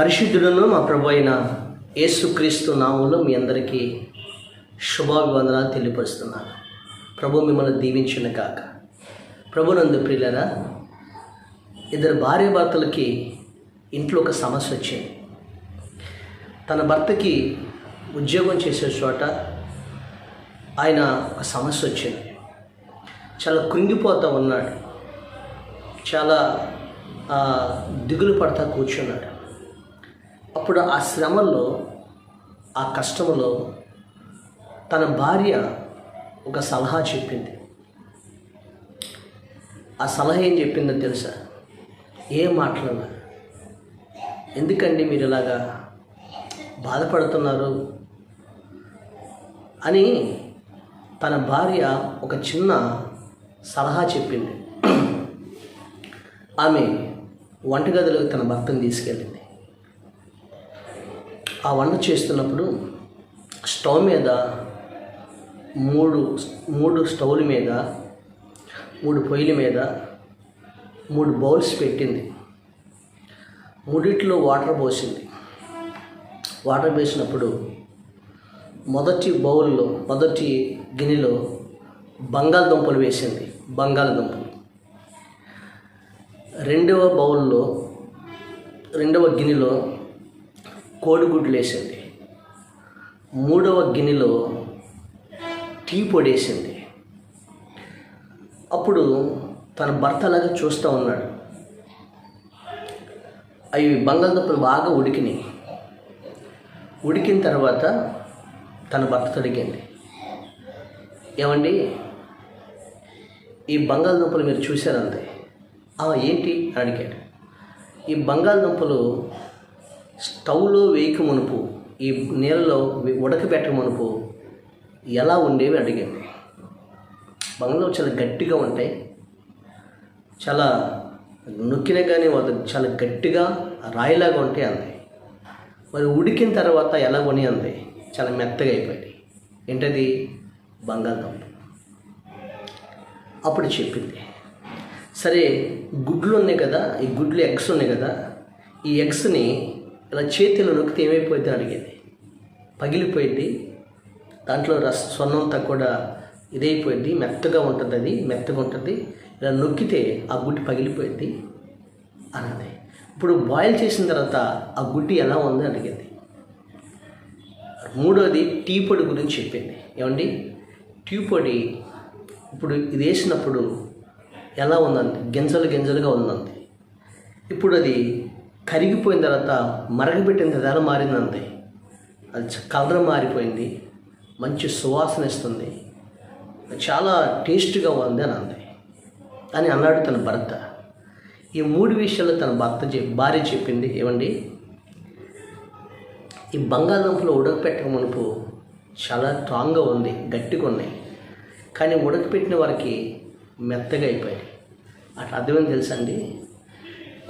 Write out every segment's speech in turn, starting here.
పరిశుద్ధులను మా ప్రభు అయిన యేసుక్రీస్తు నామంలో మీ అందరికీ శుభాభివందనాలు తెలియపరుస్తున్నాను. ప్రభు మిమ్మల్ని దీవించిన కాక ప్రభునందు ప్రియులరా ఇద్దరు భార్య భర్తలకి ఇంట్లో ఒక సమస్య వచ్చింది. తన భర్తకి ఉద్యోగం చేసే చోట ఆయన ఒక సమస్య వచ్చింది. చాలా కృంగిపోతూ ఉన్నాడు. చాలా దిగులు పడతా కూర్చున్నాడు. అప్పుడు ఆ శ్రమలో ఆ కష్టంలో తన భార్య ఒక సలహా చెప్పింది. ఆ సలహా ఏం చెప్పిందో తెలుసా? ఏం మాట్లాడాల ఎందుకండి మీరు ఇలాగా బాధపడుతున్నారు? అని తన భార్య ఒక చిన్న సలహా చెప్పింది. ఆమె వంటగదిలోకి తన భర్తను తీసుకెళ్ళింది. ఆ వంట చేస్తున్నప్పుడు స్టవ్ మీద మూడు మూడు స్టవ్ల మీద మూడు పొయ్యిల మీద మూడు బౌల్స్ పెట్టింది. మూడిట్లో వాటర్ పోసింది. వాటర్ పోసినప్పుడు మొదటి బౌల్లో మొదటి గిన్నెలో బంగాళదుంపలు వేసింది. బంగాళదుంపలు. రెండవ బౌల్లో రెండవ గిన్నెలో కోడిగుడ్లు వేసింది మూడవ గిన్నెలో టీ పొడి వేసింది అప్పుడు తన భర్త అలాగా చూస్తూ ఉన్నాడు. అవి బంగాళదుంపలు బాగా ఉడికినాయి. ఉడికిన తర్వాత తన భర్త తొడిగింది ఏమండి ఈ బంగాళదుంపలు మీరు చూశారంతే? "ఆ, ఏంటి? అని అడిగాడు. ఈ బంగాళదుంపలు స్టవ్లో వేయక మునుపు ఈ నీళ్ళలో ఉడకబెట్టక మునుపు ఎలా ఉండేవి అడిగింది బంగాళదుంపలు చాలా గట్టిగా ఉంటాయి చాలా నొక్కినా కానీ వాళ్ళు చాలా గట్టిగా రాయిలాగా ఉంటాయి అంది. మరి ఉడికిన తర్వాత ఎలా కొని అంది చాలా మెత్తగా అయిపోయాయి ఏంటది? బంగాళదుంప. అప్పుడు చెప్పింది సరే గుడ్లు ఉన్నాయి కదా ఈ గుడ్లు ఎగ్స్ ఉన్నాయి కదా ఈ ఎగ్స్ని ఇలా చేతిలో నొక్కితే ఏమైపోయింది అడిగేది. పగిలిపోయింది. దాంట్లో రస సొన్నంతా కూడా ఇదైపోయింది. మెత్తగా ఉంటుంది అది మెత్తగా ఉంటుంది. ఇలా నొక్కితే ఆ గుడ్డి పగిలిపోయింది అన్నది. ఇప్పుడు బాయిల్ చేసిన తర్వాత ఆ గుడ్డి ఎలా ఉంది అడిగింది. మూడోది టీ పొడి గురించి చెప్పింది. ఏమండి? టీ పొడి ఇప్పుడు ఇది వేసినప్పుడు ఎలా ఉందండి? గింజలు గింజలుగా ఉందండి. ఇప్పుడు అది కరిగిపోయిన తర్వాత మరగబెట్టిన ధర మారిందంతే. అది కలర్ మారిపోయింది. మంచి సువాసన ఇస్తుంది. చాలా టేస్ట్గా ఉంది అని అంది. అని అన్నాడు తన భర్త. ఈ మూడు విషయాలు తన భర్త చెప్ భార్య చెప్పింది. ఏమండి? ఈ బంగాళదుంపలు ఉడకపెట్టక మునుపు చాలా స్ట్రాంగ్గా ఉంది గట్టిగా ఉన్నాయి. కానీ ఉడకపెట్టిన వారికి మెత్తగా అయిపోయాయి. అట్లా అర్థమేం తెలుసండి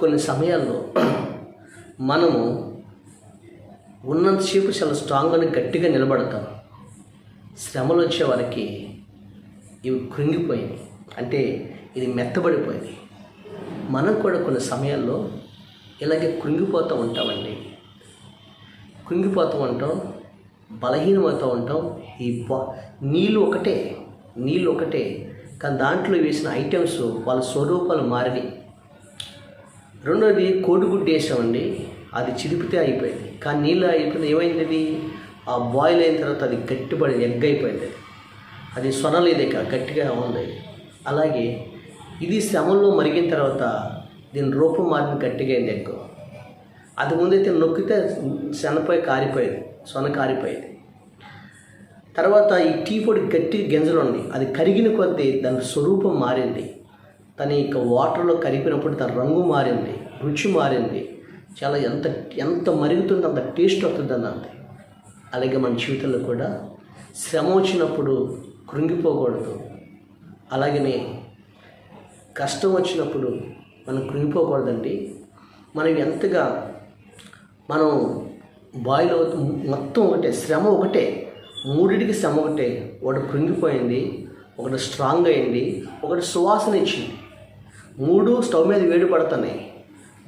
కొన్ని సమయాల్లో మనము ఉన్నంతసేపు చాలా స్ట్రాంగ్గా గట్టిగా నిలబడతాం. శ్రమలు వచ్చే వారికి ఇవి కృంగిపోయినాయి. అంటే ఇది మెత్తబడిపోయింది. మనం కూడా కొన్ని సమయాల్లో ఇలాగే కృంగిపోతూ ఉంటామండి. కృంగిపోతూ ఉంటాం బలహీనమవుతూ ఉంటాం. ఈ నీళ్ళు ఒకటే నీళ్ళు ఒకటే. కానీ దాంట్లో వేసిన ఐటమ్స్ వాళ్ళ స్వరూపాలు మారినాయి. రెండోది కోడిగుడ్డు వేసామండి. అది చిరిపితే అయిపోయింది. కానీ నీళ్ళు అయిపోయింది ఏమైంది అది ఆ బాయిల్ అయిన తర్వాత అది గట్టిపడి ఎగ్ అయిపోయింది. అది అది సొనలేదు ఇక గట్టిగా ఉంది. అలాగే ఇది శ్రమంలో మరిగిన తర్వాత దీని రూపం మారిన గట్టిగా అయింది ఎగ్ అది ముందైతే నొక్కితే శనపోయి కారిపోయేది సొన కారిపోయేది. తర్వాత ఈ టీ పొడి గట్టి గింజలు ఉన్నాయి. అది కరిగిన కొద్దీ దాని స్వరూపం మారింది. తన యొక్క వాటర్లో కలిపినప్పుడు తన రంగు మారింది రుచి మారింది. చాలా ఎంత ఎంత మరుగుతుంది అంత టేస్ట్ వస్తుంది అన్నది అలాగే మన జీవితంలో కూడా శ్రమ వచ్చినప్పుడు కృంగిపోకూడదు. అలాగనే కష్టం వచ్చినప్పుడు మనం కృంగిపోకూడదండి. మనం ఎంతగా మనం బాయిల్ అవుతూ మొత్తం ఒకటే శ్రమ ఒకటే మూడిటికి శ్రమ ఒకటే. ఒకటి కృంగిపోయింది ఒకటి స్ట్రాంగ్ అయింది ఒకటి సువాసన ఇచ్చింది. మూడు స్టవ్ మీద వేడి పడుతున్నాయి.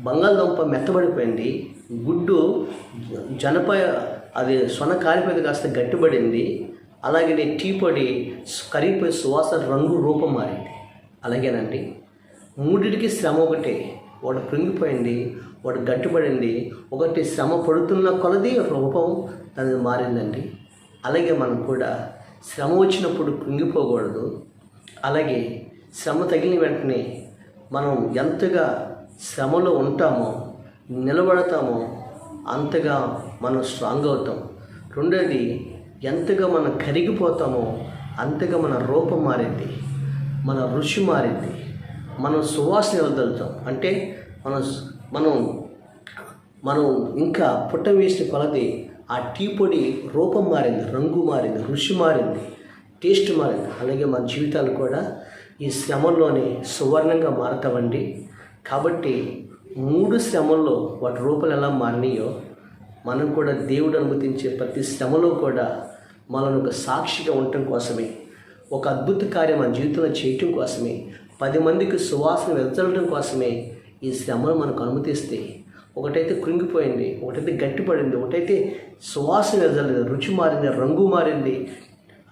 బంగాళదుంప మెత్తబడిపోయింది. గుడ్డు జనప అది సొన కాలిపోయింది కాస్త గట్టిపడింది. అలాగే టీ పొడి కరిగిపోయి సువాసన రంగు రూపం మారింది. అలాగేనండి. మూడిటికి శ్రమ ఒకటే. ఒకటి కృంగిపోయింది ఒకటి గట్టిపడింది. ఒకటి శ్రమ పడుతున్న కొలది రూపం దాని మారిందండి. అలాగే మనం కూడా శ్రమ వచ్చినప్పుడు కృంగిపోకూడదు. అలాగే శ్రమ తగిలిన వెంటనే మనం ఎంతగా శ్రమలో ఉంటామో నిలబడతామో అంతగా మనం స్ట్రాంగ్ అవుతాం. రెండోది ఎంతగా మనం కరిగిపోతామో అంతగా మన రూపం మారింది. మన రుచి మారింది. మనం సువాసన వదలుతాం. అంటే మనం మనం మనం ఇంకా పుట్ట వేసిన కొలది ఆ టీ పొడి రూపం మారింది రంగు మారింది రుచి మారింది టేస్ట్ మారింది. అలాగే మన జీవితాలు కూడా ఈ శ్రమల్లోనే సువర్ణంగా మారతామండి కాబట్టి మూడు శ్రమల్లో వాటి రూపాలు ఎలా మారినాయో మనం కూడా దేవుడు అనుమతించే ప్రతి శ్రమలో కూడా మనల్ని ఒక సాక్షిగా ఉండటం కోసమే ఒక అద్భుత కార్యం మన జీవితంలో చేయటం కోసమే పది మందికి సువాసన వెదజల్లడం కోసమే ఈ శ్రమను మనకు అనుమతిస్తే ఒకటైతే కృంగిపోయింది ఒకటైతే గట్టిపడింది ఒకటైతే సువాసన వెదజల్లలేదు రుచి మారింది రంగు మారింది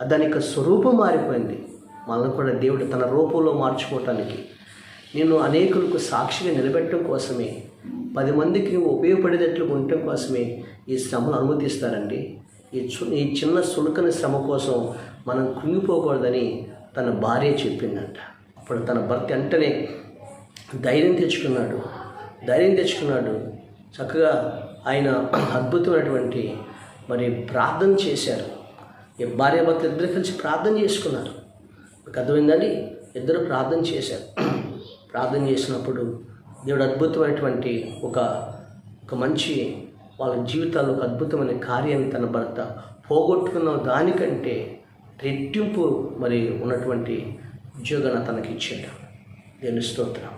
దాని యొక్క స్వరూపం మారిపోయింది. మనల్ని కూడా దేవుడు తన రూపంలో మార్చుకోవటానికి నేను అనేకులకు సాక్షిగా నిలబెట్టడం కోసమే పది మందికి ఉపయోగపడేటట్లు ఉండటం కోసమే ఈ శ్రమను అనుమతిస్తారండి. ఈ ఈ చిన్న సులుకని శ్రమ కోసం మనం కృంగిపోకూడదని తన భార్య చెప్పిందంట. అప్పుడు తన భర్త వెంటనే ధైర్యం తెచ్చుకున్నాడు. ధైర్యం తెచ్చుకున్నాడు. చక్కగా ఆయన అద్భుతమైనటువంటి మరి ప్రార్థన చేశారు. ఈ భార్య భర్త ఇద్దరు కలిసి ప్రార్థన చేసుకున్నారు. అర్థమైందండి ఇద్దరు ప్రార్థన చేశారు. ప్రార్థన చేసినప్పుడు దేవుడు అద్భుతమైనటువంటి ఒక ఒక మంచి వాళ్ళ జీవితాల్లో ఒక అద్భుతమైన కార్యాన్ని తన భర్త పోగొట్టుకున్న దానికంటే రెట్టింపు మరి ఉన్నటువంటి ఉద్యోగాన్ని తనకి ఇచ్చాడు. దేవుని స్తోత్రం.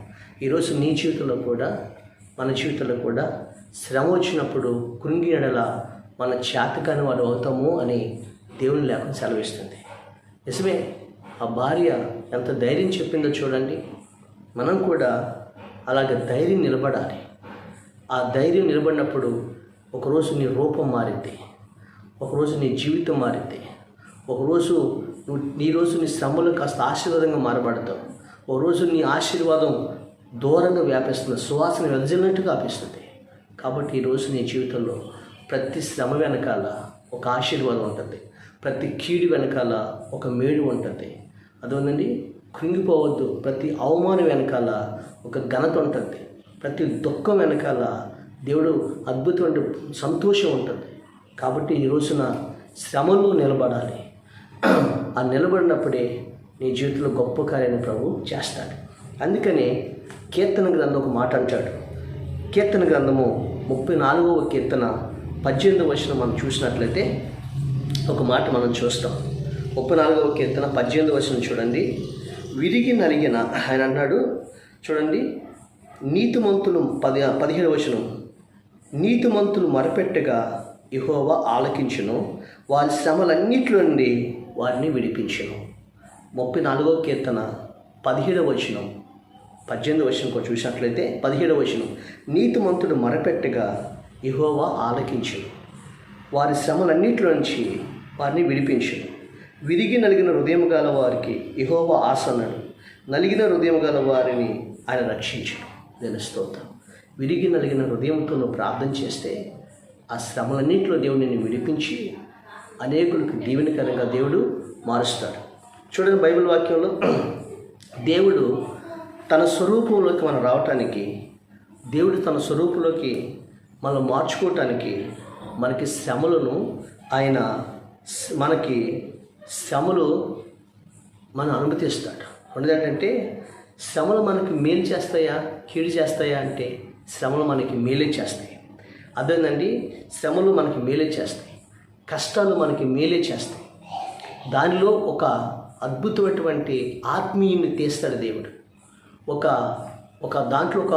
ఈరోజు నీ జీవితంలో కూడా మన జీవితంలో కూడా శ్రమ వచ్చినప్పుడు కృంగి ఎడల మన చేతకాని వాడు అవుతాము అని దేవుని లేకుండా సెలవిస్తుంది. నిజమే. ఆ భార్య ఎంత ధైర్యం చెప్పిందో చూడండి. మనం కూడా అలాగే ధైర్యం నిలబడాలి. ఆ ధైర్యం నిలబడినప్పుడు ఒకరోజు నీ రూపం మారింది. ఒకరోజు నీ జీవితం మారింది. ఒకరోజు నువ్వు నీ రోజు నీ శ్రమలు కాస్త ఆశీర్వాదంగా మారబడతావు. ఓ రోజు నీ ఆశీర్వాదం దూరంగా వ్యాపిస్తుంది. సువాసన వెదజల్లినట్టుగా వ్యాపిస్తుంది. కాబట్టి ఈరోజు నీ జీవితంలో ప్రతి శ్రమ వెనకాల ఒక ఆశీర్వాదం ఉంటుంది. ప్రతి కీడు వెనకాల ఒక మేడు ఉంటుంది. అదోనండి కృంగిపోవద్దు. ప్రతి అవమానం వెనకాల ఒక ఘనత ఉంటుంది. ప్రతి దుఃఖం వెనకాల దేవుడు అద్భుతమైన సంతోషం ఉంటుంది. కాబట్టి ఈ రోజున శ్రమలో నిలబడాలి. ఆ నిలబడినప్పుడే నీ జీవితంలో గొప్ప కార్యాన్ని ప్రభు చేస్తాడు. అందుకనే కీర్తన గ్రంథం ఒక మాట అంటాడు. కీర్తన గ్రంథము ముప్పై నాలుగవ కీర్తన పద్దెనిమిది వచనం మనం చూసినట్లయితే ఒక మాట మనం చూస్తాం. ముప్పై నాలుగవ కీర్తన పద్దెనిమిది వచనం చూడండి. విరిగి నలిగిన ఆయన అన్నాడు. చూడండి. నీతిమంతులు పది పదిహేడు వచనం. నీతిమంతులు మరపెట్టగా ఇహోవా ఆలకించును. వారి శ్రమలన్నింటి నుండి వారిని విడిపించును. ముప్పై నాలుగవ కీర్తన పదిహేడవ వచనం. పద్దెనిమిది వచనం కూడా చూసినట్లయితే పదిహేడవ వచనం. నీతిమంతుడు మరపెట్టగా ఇహోవా ఆలకించును. వారి శ్రమలన్నింటి నుంచి వారిని విడిపించును. విరిగి నలిగిన హృదయం గల వారికి ఇహోవ ఆసనడు నలిగిన హృదయం గల వారిని ఆయన రక్షించడు నేను స్తోత్రం. విరిగి నలిగిన హృదయంతో నువ్వు ప్రార్థన చేస్తే ఆ శ్రమలన్నింటిలో దేవుడు నిన్ను విడిపించి అనేకులకు దీవెనకరంగా దేవుడు మారుస్తాడు. చూడండి బైబిల్ వాక్యంలో దేవుడు తన స్వరూపంలోకి మనం రావటానికి దేవుడు తన స్వరూపంలోకి మనం మార్చుకోవటానికి మనకి శ్రమలను ఆయన మనకి శ్రమలు మనం అనుమతిస్తాడు ఏంటంటే శ్రమలు మనకి మేలు చేస్తాయా? కీడు చేస్తాయా అంటే శ్రమలు మనకి మేలే చేస్తాయి. అదేనండి శ్రమలు మనకి మేలే చేస్తాయి. కష్టాలు మనకి మేలే చేస్తాయి. దానిలో ఒక అద్భుతమైనటువంటి ఆత్మీయుని తీస్తాడు దేవుడు. ఒక ఒక దాంట్లో ఒక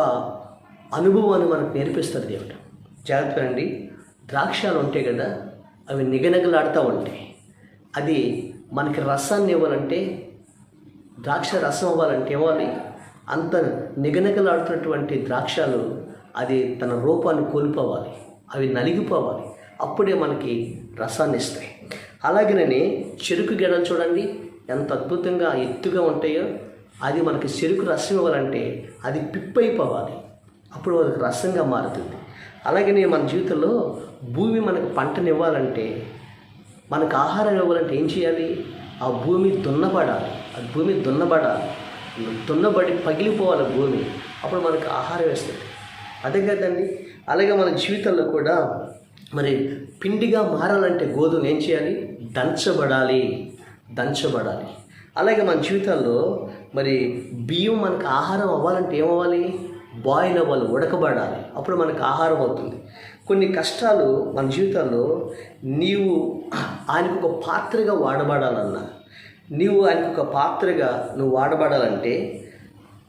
అనుభవాన్ని మనకు నేర్పిస్తాడు దేవుడు. జాగ్రత్త అండి ద్రాక్షాలు ఉంటాయి కదా అవి నిగనగలాడుతూ ఉంటాయి. అది మనకి రసాన్ని ఇవ్వాలంటే ద్రాక్ష రసం అవ్వాలంటే ఇవ్వాలి అంత నిగనగలాడుతున్నటువంటి ద్రాక్షలు అది తన రూపాన్ని కోల్పోవాలి అవి నలిగిపోవాలి. అప్పుడే మనకి రసాన్ని ఇస్తాయి. అలాగేనని చెరుకు గెడలు చూడండి ఎంత అద్భుతంగా ఎత్తుగా ఉంటాయో అది మనకి చెరుకు రసం ఇవ్వాలంటే అది పిప్పైపోవాలి. అప్పుడు అది రసంగా మారుతుంది. అలాగనే మన జీవితంలో భూమి మనకు పంటనివ్వాలంటే మనకు ఆహారం ఇవ్వాలంటే ఏం చేయాలి? ఆ భూమి దున్నబడాలి. ఆ భూమి దున్నబడాలి. దున్నబడి పగిలిపోవాలి భూమి. అప్పుడు మనకు ఆహారం వేస్తుంది అదే కదండి. అలాగే మన జీవితంలో కూడా మరి పిండిగా మారాలంటే గోధుమలు ఏం చేయాలి? దంచబడాలి. దంచబడాలి. అలాగే మన జీవితాల్లో మరి బియ్యం మనకు ఆహారం అవ్వాలంటే ఏమవ్వాలి? బాయిల్ అవ్వాలి ఉడకబడాలి. అప్పుడు మనకు ఆహారం అవుతుంది. కొన్ని కష్టాలు మన జీవితాల్లో నీవు ఆయనకు ఒక పాత్రగా వాడబడాలన్నా నీవు ఆయనకు ఒక పాత్రగా నువ్వు వాడబడాలంటే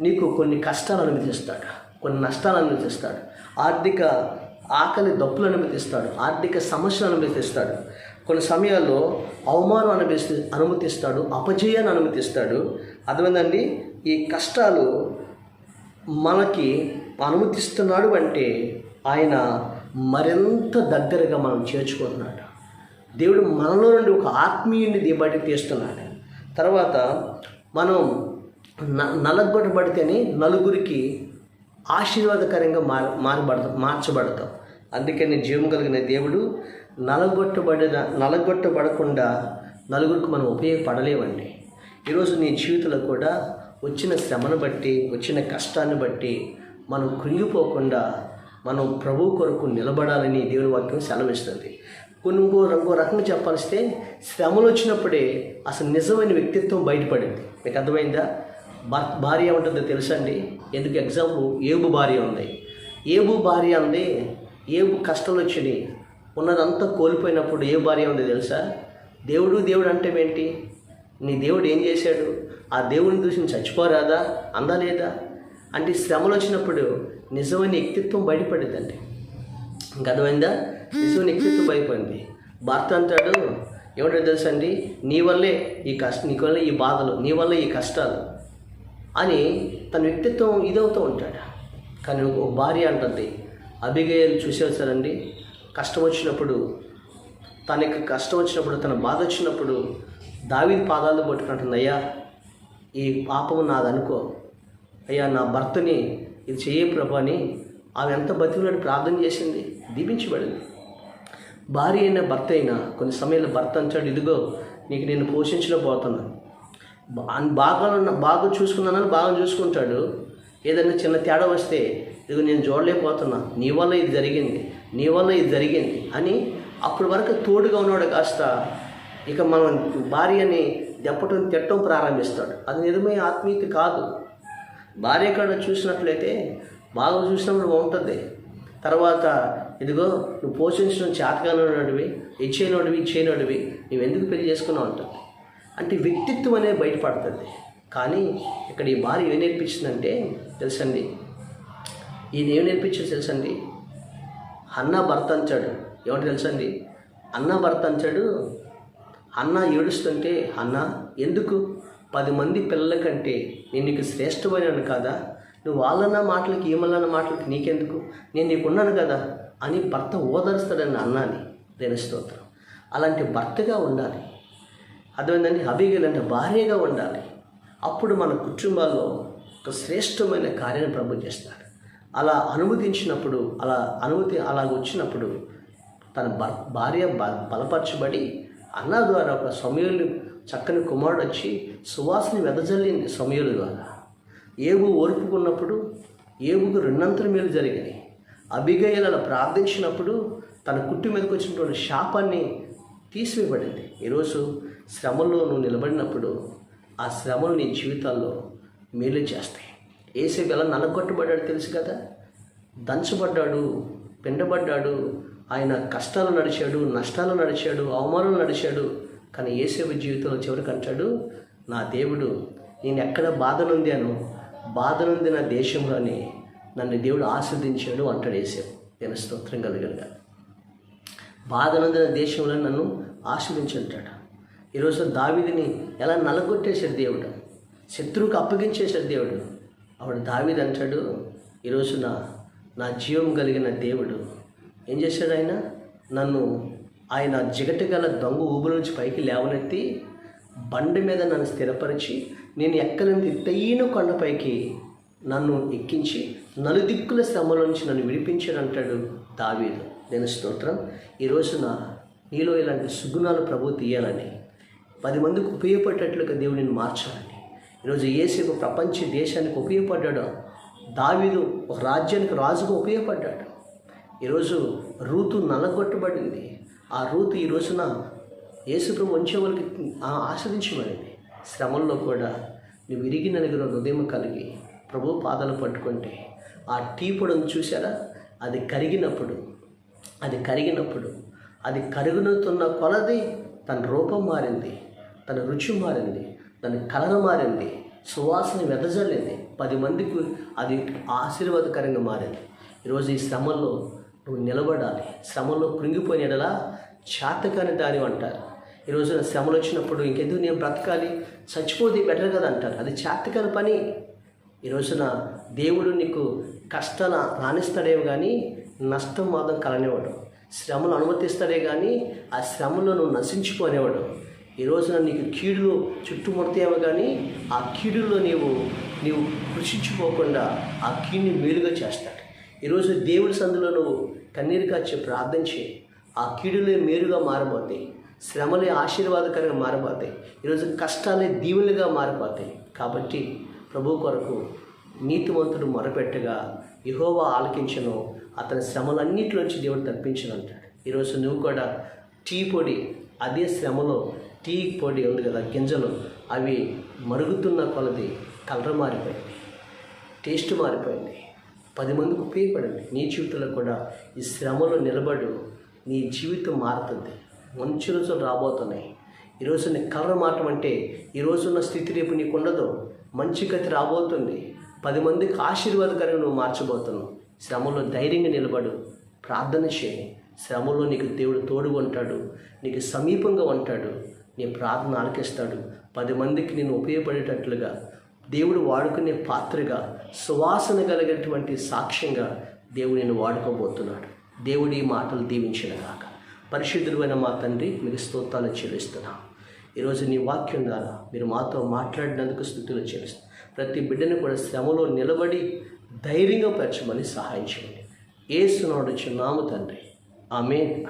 నీకు కొన్ని కష్టాలు అనుమతిస్తాడు కొన్ని నష్టాలు అనుమతిస్తాడు. ఆర్థిక ఆకలి దప్పులు అనుమతిస్తాడు ఆర్థిక సమస్యలు అనుమతిస్తాడు. కొన్ని సమయాల్లో అవమానం అనుమతి అనుమతిస్తాడు అపజయాన్ని అనుమతిస్తాడు. అర్థమైందండి? ఈ కష్టాలు మనకి అనుమతిస్తున్నాడు అంటే ఆయన మరింత దగ్గరగా మనం చేర్చుకుంటున్నాడు. దేవుడు మనలో నుండి ఒక ఆత్మీయుని దిబడి తీస్తున్నాడు. తర్వాత మనం నలగొట్టబడితేనే నలుగురికి ఆశీర్వాదకరంగా మార్ మారబడతాం మార్చబడతాం. అందుకని జీవం కలిగిన దేవుడు నలగొట్టబడిన నలగొట్టబడకుండా నలుగురికి మనం ఉపయోగపడలేమండి. ఈరోజు నీ జీవితంలో కూడా వచ్చిన శ్రమను బట్టి వచ్చిన కష్టాన్ని బట్టి మనం కృంగిపోకుండా మనం ప్రభు కొరకు నిలబడాలని దేవుని వాక్యం సెలవిస్తుంది. కొన్ని ఇంకో ఇంకో రకంగా శ్రమలు వచ్చినప్పుడే అసలు నిజమైన వ్యక్తిత్వం బయటపడింది. మీకు అర్థమైందా? భర్ భార్య ఉంటుందో తెలుసండి? ఎందుకు ఎగ్జాంపుల్? ఏబు భార్య ఉంది. ఏబు భార్య ఉంది ఏబు కష్టాలు వచ్చినాయి ఉన్నదంతా కోల్పోయినప్పుడు ఏ భార్య ఉంది తెలుసా? దేవుడు దేవుడు అంటే ఏంటి? నీ దేవుడు ఏం చేశాడు? ఆ దేవుడిని చూసి చచ్చిపోరాదా? అందా లేదా? అంటే శ్రమలు వచ్చినప్పుడు నిజమైన వ్యక్తిత్వం బయటపడిందండి గతమైందా నిజమైన వ్యక్తిత్వం అయిపోయింది భర్త అంటాడు ఏమిటో తెలుసండి నీ వల్లే ఈ కష్ట నీ వల్లే ఈ బాధలు నీ వల్లే ఈ కష్టాలు అని తన వ్యక్తిత్వం ఇదవుతూ ఉంటాడు. కానీ ఒక భార్య అంటుంది అభిగయలు చూసేసారండి కష్టం వచ్చినప్పుడు తనకి కష్టం వచ్చినప్పుడు తన బాధ వచ్చినప్పుడు దావిది పాదాలు పట్టుకుంటుంది అయ్యా ఈ పాపం నాదనుకో. అయ్యా నా భర్తని ఇది చెయ్యే ప్రభు అని ఆమె ఎంత బతికులని ప్రార్థన చేసింది దీపించబడింది. భార్య అయిన భర్త అయినా కొన్ని సమయంలో భర్త అంటాడు ఇదిగో నీకు నేను పోషించలేకపోతున్నాను. పోతున్నాను బాగా బాగా చూసుకున్నానని బాగా చూసుకుంటాడు. ఏదైనా చిన్న తేడా వస్తే ఇదిగో నేను చూడలేకపోతున్నా. నీ వల్ల ఇది జరిగింది. నీ వల్ల ఇది జరిగింది. అని అప్పటి వరకు తోడుగా ఉన్నాడు కాస్త. ఇక మనం భార్యని దెప్పటం తిట్టడం ప్రారంభిస్తాడు. అది నిజమే ఆత్మీయత కాదు. భార్య కన్నా చూసినట్లయితే బాగా చూసినప్పుడు బాగుంటుంది తర్వాత ఇదిగో నువ్వు పోషించడం చేతగానోడివి ఇచ్చేనోడివి ఇచ్చేనోడివి నువ్వు ఎందుకు పెళ్ళి చేసుకున్నావు అంటుంది అంటే వ్యక్తిత్వం అనేది బయటపడుతుంది. కానీ ఇక్కడ ఈ భార్య ఏం నేర్పించిందంటే తెలుసండి ఈయన ఏం నేర్పించింది తెలుసండి? అన్న భర్త అంచాడు. ఏమంటే తెలుసండి? అన్న భర్త అంచాడు అన్న ఏడుస్తుంటే అన్న ఎందుకు? పది మంది పిల్లల కంటే నేను నీకు శ్రేష్టమైనను కాదా? నువ్వు వాళ్ళన్న మాటలకి ఏమల్లన్న మాటలకి నీకెందుకు? నేను నీకున్నాను కదా అని భర్త ఓదరుస్తాడని అన్నాని. దేని స్తోత్రం. అలాంటి భర్తగా ఉండాలి. అర్థమైందండి? అభిగలు అంటే భార్యగా ఉండాలి. అప్పుడు మన కుటుంబాల్లో ఒక శ్రేష్టమైన కార్యాన్ని ప్రభు చేస్తాడు. అలా అనుమతించినప్పుడు అలా అనుమతి అలా వచ్చినప్పుడు తన భర్ భార్య బ- బలపరచబడి అన్న ద్వారా ఒక సమయంలో చక్కని కుమారుడు వచ్చి సువాసని వెదజల్లింది సమయంల ద్వారా ఏబు ఓర్పుకున్నప్పుడు ఏబుకు రెండంతల మేలు జరిగింది అభిగయలు అలా ప్రార్థించినప్పుడు తన కుట్టు మీదకి వచ్చినటువంటి శాపాన్ని తీసివేయబడింది. ఈరోజు శ్రమలో నువ్వు నిలబడినప్పుడు ఆ శ్రమలు నీ జీవితాల్లో మేలు చేస్తాయి. ఏసేపు ఎలా నలగొట్టబడ్డాడు తెలుసు కదా? దంచబడ్డాడు పిండబడ్డాడు ఆయన కష్టాలు నడిచాడు నష్టాలు నడిచాడు అవమానాలు నడిచాడు కానీ ఏసేపు జీవితంలో చివరికి అంటాడు నా దేవుడు నేను ఎక్కడ బాధ నొందాను బాధ నొందిన దేశంలోనే నన్ను దేవుడు ఆస్వాదించాడు అంటాడు వేసావు నేను స్తోత్రం కలగలుగా బాధ నొందిన దేశంలో నన్ను ఆస్వాదించుంటాడు ఈరోజు దావిదిని ఎలా నలగొట్టేశాడు దేవుడు? శత్రువుకు అప్పగించేశాడు దేవుడు. అప్పుడు దావిది అంటాడు ఈరోజు నా జీవం కలిగిన దేవుడు ఏం చేశాడు ఆయన? నన్ను ఆయన జిగట గల దొంగ ఊబుల నుంచి పైకి లేవనెత్తి బండి మీద నన్ను స్థిరపరిచి నేను ఎక్కలేని ఎత్తైన కొండపైకి నన్ను ఎక్కించి నలుదిక్కుల శ్రమల నుంచి నన్ను విడిపించాడు అంటాడు దావీదు. నేను స్తోత్రం. ఈ రోజున నీలో ఇలాంటి సుగుణాలు ప్రభు తీయాలని పది మందికి ఉపయోగపడేటట్లుగా దేవుడిని మార్చాలని. ఈరోజు ఏసేపు ప్రపంచ దేశానికి ఉపయోగపడ్డాడు. దావీదు ఒక రాజ్యానికి రాజుగా ఉపయోగపడ్డాడు. ఈరోజు రూతు నలగొట్టబడింది. ఆ రూతు ఈ రోజున యేసుప్రభు వంచే వాళ్ళకి ఆ- ఆస్వాదించబడింది. శ్రమల్లో కూడా నువ్వు విరిగి నలుగురు హృదయం కలిగి ప్రభు పాదాలు పట్టుకుంటే ఆ టీ పొడను చూసారా అది కరిగినప్పుడు అది కరిగినప్పుడు అది కరుగుతున్న కొలది తన రూపం మారింది తన రుచి మారింది తన కలర్ మారింది సువాసన వెదజల్లింది. పది మందికి అది ఆశీర్వాదకరంగా మారింది. ఈరోజు ఈ శ్రమంలో నువ్వు నిలబడాలి. శ్రమంలో కృంగిపోయిన ఎడలా చేతకాని దాని అంటారు. ఈ రోజున శ్రమలు వచ్చినప్పుడు ఇంకెందుకు నేను బ్రతకాలి? చచ్చిపోతే బెటర్ కదా అంటారు. అది చేతకాని పని. ఈ రోజున దేవుడు నీకు కష్టాలు రాణిస్తాడేమో కానీ నష్టం మాత్రం కలనేవాడు. శ్రమలు అనుమతిస్తాడే కానీ ఆ శ్రమలో నువ్వు నశించుకోనివ్వడు ఈ రోజున నీకు కీడులు చుట్టుముడతాయేమో కానీ ఆ కీడుల్లో నీవు నీవు కృషించిపోకుండా ఆ కీడుని మేలుగా చేస్తాడు. ఈరోజు దేవుడి సందులో నువ్వు కన్నీరు కాచి ప్రార్థన ఆ కీడులే మేలుగా మారబోతాయి. శ్రమలే ఆశీర్వాదకరంగా మారిపోతాయి ఈరోజు కష్టాలే దీవులుగా మారిపోతాయి కాబట్టి ప్రభు కొరకు నీతివంతుడు మొరపెట్టగా యహోవా ఆలకించను అతని శ్రమలన్నింటిలోంచి దేవుడు తప్పించను అంటాడు. ఈరోజు నువ్వు కూడా టీ పొడి అదే శ్రమలో టీ పొడి ఉంది కదా గింజలు అవి మరుగుతున్న కొలది కలర్ మారిపోయింది టేస్ట్ మారిపోయింది. పది మందికి ఉపయోగపడింది. నీ జీవితంలో కూడా ఈ శ్రమలో నిలబడు నీ జీవితం మారుతుంది. మంచి రోజులు రాబోతున్నాయి. ఈరోజు నీ కలర్ మాటం అంటే ఈ రోజున్న స్థితి రేపు నీకు ఉండదు మంచి గతి రాబోతుంది. పది మందికి ఆశీర్వాదకరంగా నువ్వు మార్చబోతున్నావు. శ్రమలో ధైర్యంగా నిలబడు. ప్రార్థన చేయి. శ్రమలో నీకు దేవుడు తోడుగా ఉంటాడు. నీకు సమీపంగా ఉంటాడు. నీ ప్రార్థన ఆలకిస్తాడు. పది మందికి నేను ఉపయోగపడేటట్లుగా దేవుడు వాడుకునే పాత్రగా సువాసన కలిగినటువంటి సాక్ష్యంగా దేవుడు నేను వాడుకోబోతున్నాడు. దేవుడి మాటలు దీవించిన కాక పరిశుద్ధుడైన మా తండ్రి మీకు స్తోత్రాలు చెల్లిస్తున్నాం. ఈరోజు నీ వాక్యం ద్వారా మీరు మాతో మాట్లాడినందుకు స్థుతులు చెల్లిస్తాం ప్రతి బిడ్డను కూడా శ్రమలో నిలబడి ధైర్యంగా పరచమని సహాయం చేయండి. ఏ సునాడు చిన్నాము తండ్రి. ఆమె